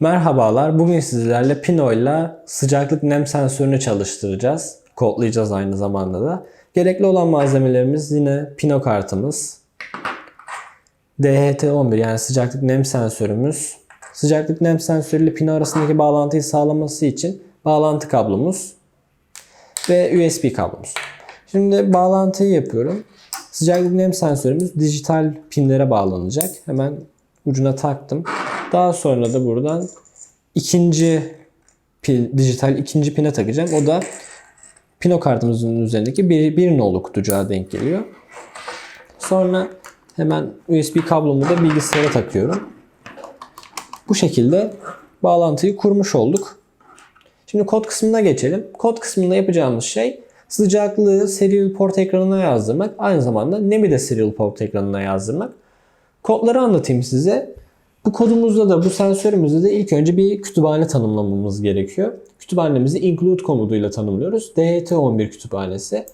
Merhabalar. Bugün sizlerle Pino ile sıcaklık nem sensörünü çalıştıracağız. Kodlayacağız aynı zamanda da. Gerekli olan malzemelerimiz yine Pino kartımız. DHT11 yani sıcaklık nem sensörümüz. Sıcaklık nem sensörü ile Pino arasındaki bağlantıyı sağlaması için bağlantı kablomuz ve USB kablomuz. Şimdi bağlantıyı yapıyorum. Sıcaklık nem sensörümüz dijital pinlere bağlanacak. Hemen ucuna taktım. Daha sonra da buradan ikinci pil, dijital ikinci pine takacağım. O da pino kartımızın üzerindeki bir, bir nolu kutucuğa denk geliyor. Sonra hemen USB kablomu da bilgisayara takıyorum. Bu şekilde bağlantıyı kurmuş olduk. Şimdi kod kısmına geçelim. Kod kısmında yapacağımız şey sıcaklığı serial port ekranına yazdırmak. Aynı zamanda nemi de serial port ekranına yazdırmak. Kodları anlatayım size. Bu kodumuzda da bu sensörümüzde de ilk önce bir kütüphane tanımlamamız gerekiyor. Kütüphanemizi include komutuyla tanımlıyoruz. DHT11 kütüphanesi.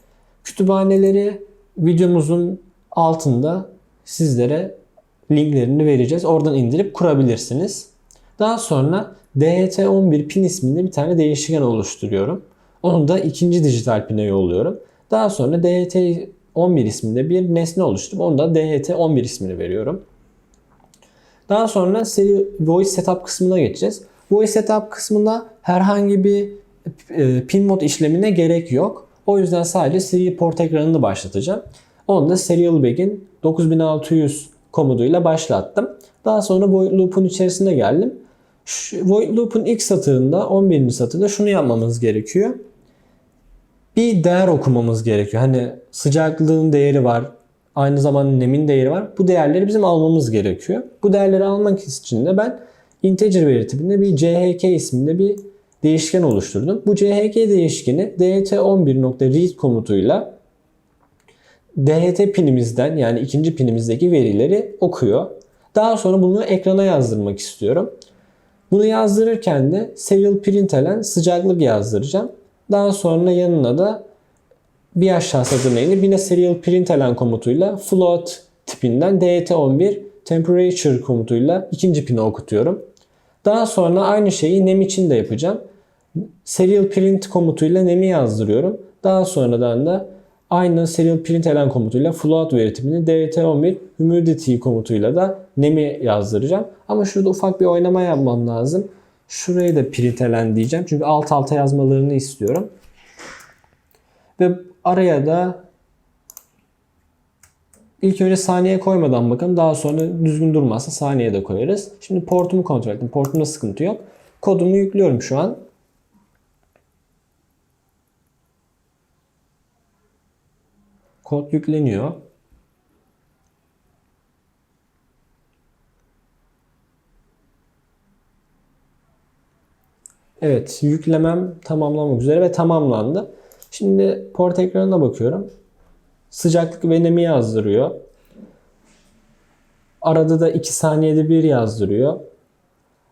Kütüphaneleri videomuzun altında sizlere linklerini vereceğiz. Oradan indirip kurabilirsiniz. Daha sonra DHT11 pin isminde bir tane değişken oluşturuyorum. Onu da ikinci dijital pine yolluyorum. Daha sonra DHT11 isminde bir nesne oluşturup onu da DHT11 ismini veriyorum. Daha sonra seri voice setup kısmına geçeceğiz. Voice setup kısmında herhangi bir e, pin mod işlemine gerek yok. O yüzden sadece serial port ekranını başlatacağım. Onu da serial begin 9600 komutuyla başlattım. Daha sonra void loop'un içerisine geldim. Şu, void loop'un ilk satırında 11. satırda şunu yapmamız gerekiyor. Bir değer okumamız gerekiyor. Hani sıcaklığın değeri var, aynı zamanda nemin değeri var. Bu değerleri bizim almamız gerekiyor. Bu değerleri almak için de ben integer veri tipinde bir chk isminde bir değişken oluşturdum. Bu chk değişkeni dt11.read komutuyla DHT pinimizden yani ikinci pinimizdeki verileri okuyor. Daha sonra bunu ekrana yazdırmak istiyorum. Bunu yazdırırken de serial println sıcaklık yazdıracağım. Daha sonra yanına da bir aşağı satırına inip yine serial println komutuyla float tipinden DHT11 temperature komutuyla ikinci pini okutuyorum. Daha sonra aynı şeyi nem için de yapacağım. Serial print komutuyla nemi yazdırıyorum. Daha sonradan da aynı serial println komutuyla float veri tipini DHT11 humidity komutuyla da nemi yazdıracağım. Ama şurada ufak bir oynama yapmam lazım. Şuraya da println diyeceğim. Çünkü alt alta yazmalarını istiyorum. Ve araya da ilk önce saniye koymadan bakın. Daha sonra düzgün durmazsa saniye de koyarız. Şimdi portumu kontrol ettim. Portumda sıkıntı yok. Kodumu yüklüyorum şu an. Kod yükleniyor. Evet, yüklemem tamamlamak üzere ve tamamlandı. Şimdi port ekranına bakıyorum. Sıcaklık ve nemi yazdırıyor. Arada da 2 saniyede bir yazdırıyor.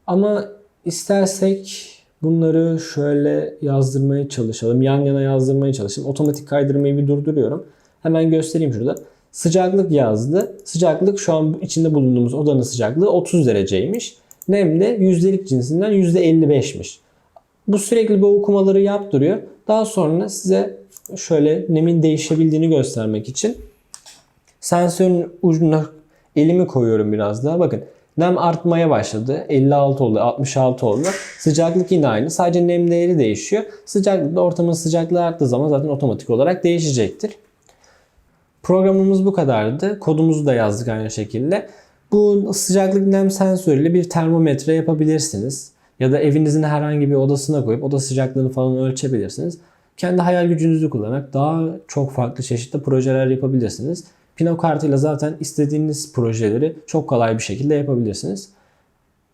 Ama istersek bunları şöyle yazdırmaya çalışalım. Yan yana yazdırmaya çalışalım. Otomatik kaydırmayı bir durduruyorum. Hemen göstereyim şurada. Sıcaklık yazdı. Sıcaklık şu an içinde bulunduğumuz odanın sıcaklığı 30 dereceymiş. Nem de yüzdelik cinsinden %55'miş. Bu sürekli bu okumaları yaptırıyor. Daha sonra size şöyle nemin değişebildiğini göstermek için sensörün ucuna elimi koyuyorum biraz daha. Bakın nem artmaya başladı. 56 oldu, 66 oldu. Sıcaklık yine aynı. Sadece nem değeri değişiyor. Sıcaklık da ortamın sıcaklığı arttığı zaman zaten otomatik olarak değişecektir. Programımız bu kadardı. Kodumuzu da yazdık aynı şekilde. Bu sıcaklık nem sensörüyle bir termometre yapabilirsiniz. Ya da evinizin herhangi bir odasına koyup oda sıcaklığını falan ölçebilirsiniz. Kendi hayal gücünüzü kullanarak daha çok farklı çeşitli projeler yapabilirsiniz. Pino kartıyla zaten istediğiniz projeleri çok kolay bir şekilde yapabilirsiniz.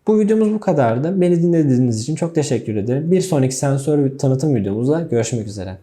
Bu videomuz bu kadardı. Beni dinlediğiniz için çok teşekkür ederim. Bir sonraki sensör tanıtım videomuzda görüşmek üzere.